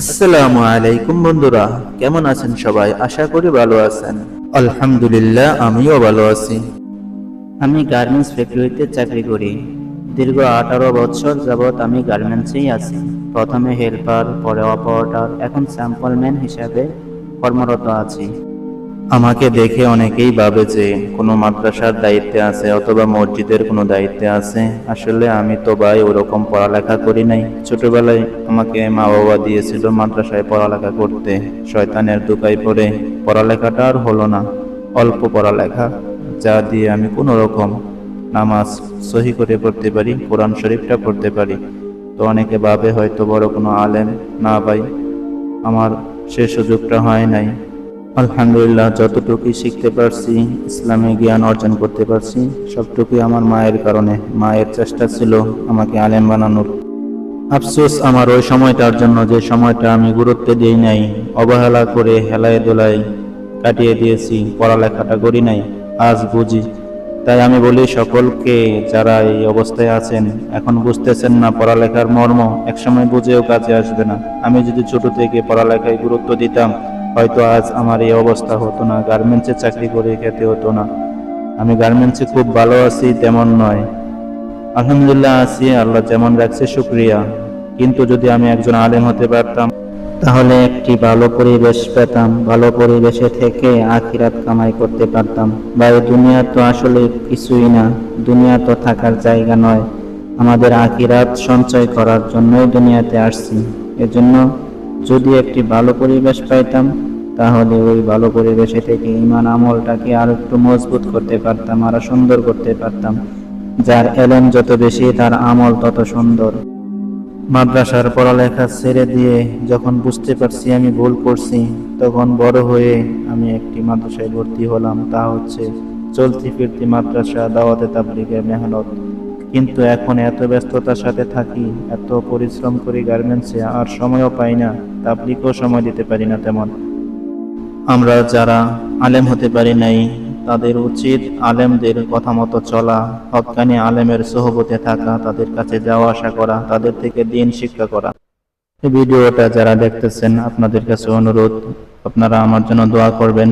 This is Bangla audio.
আসসালামু আলাইকুম বন্ধুরা, কেমন আছেন সবাই? আশা করি ভালো আছেন। আলহামদুলিল্লাহ, আমিও ভালো আছি। আমি গার্মেন্টস ফ্যাক্টরিতে চাকরি করি। দীর্ঘ আঠারো বছর যাবৎ আমি গার্মেন্টসেই আছি। প্রথমে হেল্পার পরে অপারেটর এখন স্যাম্পলম্যান হিসাবে কর্মরত আছি। আমাকে দেখে অনেকেই ভাবে যে কোনো মাদ্রাসার দায়িত্বে আছে অথবা মসজিদের কোনো দায়িত্বে আছে। আসলে আমি তো ভাই ওরকম পড়ালেখা করি নাই। ছোটবেলায় আমাকে মা বাবা দিয়েছিল মাদ্রাসায় পড়ালেখা করতে। শয়তানের দুকাই পড়ে। পড়ালেখাটা আর হলো না। অল্প পড়ালেখা, যা দিয়ে আমি কোনো রকম নামাজ সহি করে পড়তে পারি, কোরআন শরীফটা পড়তে পারি। তো অনেকে ভাবে হয়তো বড় কোনো আলেম না ভাই। আমার সে সুযোগটা হয় নাই। আলহামদুলিল্লাহ, যতটুকুই শিখতে পারছি, ইসলামে জ্ঞান অর্জন করতে পারছি, সবটুকুই আমার মায়ের কারণে, মায়ের চেষ্টা ছিল আমাকে আলেম বানানোর। আফসোস আমার ওই সময়টার জন্য যে সময়টা আমি গুরুত্ব দিই নাই, অবহেলা করে হেলায় দোলায় কাটিয়ে দিয়েছি, পড়ালেখাটা করি নাই, আজ বুঝি। তাই আমি বলি, সকলকে যারা এই অবস্থায় আছেন, এখন বুঝতেছেন না পড়ালেখার মর্ম, একসময় বুঝেও কাজে আসবে না। আমি যদি ছোট থেকে পড়ালেখায় গুরুত্ব দিতাম হয়তো আজ আমার এই অবস্থা হতো না, গার্মেন্টসে চাকরি করে খেতে হতো না। আমি গার্মেন্টসে খুব ভালো আছি, তেমন নয়। আলহামদুলিল্লাহ আছি, আল্লাহ যেমন রাখছে, শুক্রিয়া। কিন্তু যদি আমি একজন আলেম হতে পারতাম, তাহলে একটি ভালো পরিবেশ পেতাম, ভালো পরিবেশে থেকে আখিরাত কামাই করতে পারতাম। বা এই দুনিয়া তো আসলে কিছুই না, দুনিয়া তো থাকার জায়গা নয়। আমাদের আখিরাত সঞ্চয় করার জন্যই দুনিয়াতে আসছি। এজন্য যদি একটি ভালো পরিবেশ পাইতাম, তাহলে ওই ভালো পরিবেশে থেকে ইমান আমলটাকে আরও একটু মজবুত করতে পারতাম, আরও সুন্দর করতে পারতাম। যার এলেম যত বেশি, তার আমল তত সুন্দর। মাদ্রাসার পড়ালেখা ছেড়ে দিয়ে যখন বুঝতে পারছি আমি ভুল করছি, তখন বড় হয়ে আমি একটি মাদ্রাসায় ভর্তি হলাম। তা হচ্ছে চলতি ফিরতি মাদ্রাসা দাওয়াতে তাবলিগের মেহনত। কিন্তু এখন এত ব্যস্ততার সাথে থাকি, এত পরিশ্রম করি গার্মেন্টসে, আর সময়ও পাই না, তাবলিগও সময় দিতে পারি না তেমন। আমরা যারা আলেম হতে পারি নাই, তাদের উচিত আলেমদের কথা মতো চলা হকানি আলেমের সহবতে থাকা, তাদের কাছে যাওয়া, আসা করা, তাদের থেকে দিন শিক্ষা করা। ভিডিওটা যারা দেখতেছেন, আপনাদের কাছে অনুরোধ, আপনারা আমার জন্য দোয়া করবেন।